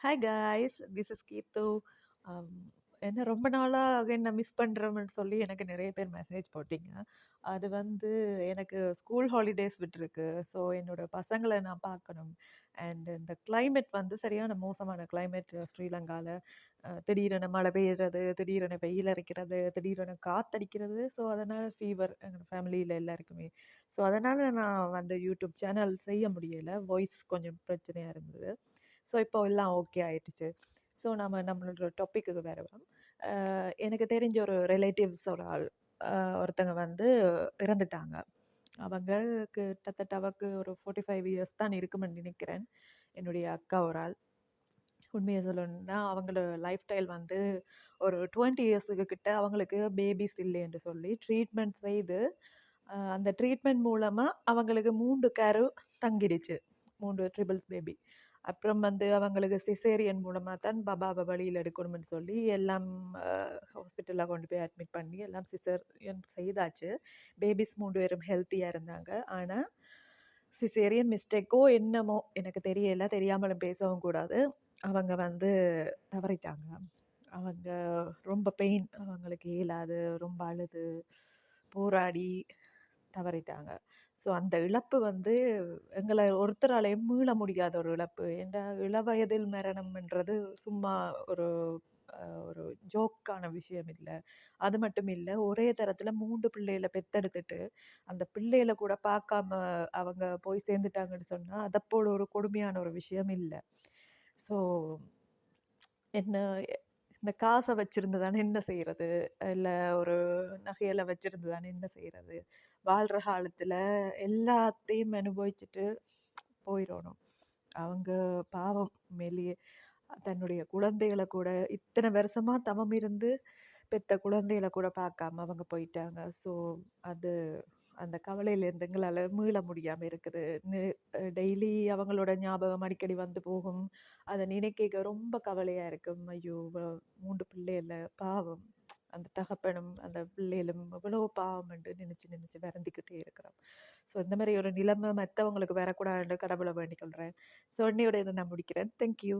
Hi guys this is கீத்து என்ன ரொம்ப நாளாக என்ன மிஸ் பண்ணுறோம்னு சொல்லி எனக்கு நிறைய பேர் மெசேஜ் போட்டிங்க. அது வந்து எனக்கு ஸ்கூல் ஹாலிடேஸ் விட்டுருக்கு. ஸோ என்னோட பசங்களை நான் பார்க்கணும். அண்ட் இந்த கிளைமேட் வந்து சரியான மோசமான கிளைமேட் ஸ்ரீலங்காவில் திடீரென மழை பெய்யுறது திடீரென வெயில் அரைக்கிறது திடீரென காத்தடிக்கிறது. ஸோ அதனால் ஃபீவர் எங்கள் ஃபேமிலியில் எல்லாருக்குமே. ஸோ அதனால் நான் வந்து யூடியூப் சேனல் செய்ய முடியலை. வாய்ஸ் கொஞ்சம் பிரச்சனையாக இருந்தது. ஸோ இப்போ எல்லாம் ஓகே ஆயிடுச்சு. ஸோ நம்ம நம்மளோட டாப்பிக்கு வேறு எனக்கு தெரிஞ்ச ஒரு ரிலேட்டிவ்ஸ் ஒரு ஆள் ஒருத்தங்க வந்து இறந்துட்டாங்க. அவங்க கிட்டத்தட்ட அவக்கு ஒரு ஃபோர்ட்டி ஃபைவ் இயர்ஸ் தான் இருக்குமென்னு நினைக்கிறேன். என்னுடைய அக்கா ஒரு ஆள். உண்மையை சொல்லணும்னா அவங்களோட லைஃப் ஸ்டைல் வந்து ஒரு டுவெண்ட்டி இயர்ஸுக்கு கிட்ட அவங்களுக்கு பேபிஸ் இல்லை என்று சொல்லி ட்ரீட்மெண்ட் செய்து அந்த ட்ரீட்மெண்ட் மூலமாக அவங்களுக்கு மூன்று கேரு தங்கிடுச்சு. மூன்று ட்ரிபிள்ஸ் பேபி அப்புறம் வந்து அவங்களுக்கு சிசேரியன் மூலமாக தான் பாபாவை வழியில் எடுக்கணும்னு சொல்லி எல்லாம் ஹாஸ்பிட்டலில் கொண்டு போய் அட்மிட் பண்ணி எல்லாம் சிசேரியன் செய்தாச்சு. பேபிஸ் மூன்று பேரும் ஹெல்த்தியாக இருந்தாங்க. ஆனால் சிசேரியன் மிஸ்டேக்கோ என்னமோ எனக்கு தெரியல. தெரியாமலும் பேசவும் கூடாது. அவங்க வந்து தவறிட்டாங்க. அவங்க ரொம்ப பெயின் அவங்களுக்கு இயலாது ரொம்ப அழுது போராடி தவறிட்டாங்க. ஸோ அந்த இழப்பு வந்து எங்களை ஒருத்தராலையும் மீள முடியாத ஒரு இழப்பு. ஏன்டா இளவயதில் மரணம்ன்றது சும்மா ஒரு ஒரு ஜோக்கான விஷயம் இல்லை. அது மட்டும் இல்லை ஒரே தரத்தில் மூன்று பிள்ளைகளை பெத்தெடுத்துட்டு அந்த பிள்ளைகளை கூட பார்க்காம அவங்க போய் சேர்ந்துட்டாங்கன்னு சொன்னால் அதை ஒரு கொடுமையான ஒரு விஷயம் இல்லை. ஸோ என்ன இந்த காசை வச்சிருந்ததானே என்ன செய்யறது இல்லை ஒரு நகையில வச்சிருந்ததானே என்ன செய்யறது வாழ்கிற காலத்தில் எல்லாத்தையும் அனுபவிச்சுட்டு போயிடணும் அவங்க பாவம் மேலேயே. தன்னுடைய குழந்தைகளை கூட இத்தனை வருஷமா தவம் இருந்து பெத்த குழந்தைகளை கூட பார்க்காம அவங்க போயிட்டாங்க. ஸோ அது அந்த கவலையிலேருந்து எங்களால் மீள முடியாமல் இருக்குது. டெய்லி அவங்களோட ஞாபகம் அடிக்கடி வந்து போகும். அதை நினைக்க ரொம்ப கவலையாக இருக்கும் ஐயோ மூன்று பிள்ளையில பாவம். அந்த தகப்பனும் அந்த பிள்ளைகளும் எவ்வளோ பாவம் என்று நினச்சி நினச்சி வரந்திக்கிட்டே இருக்கிறோம். ஸோ இந்த மாதிரி ஒரு நிலைமை மற்றவங்களுக்கு வரக்கூடாதுன்னு கடவுளை வேண்டிக் கொள்கிறேன் ஸோ உன்னையோட இதை நான் முடிக்கிறேன். தேங்க்யூ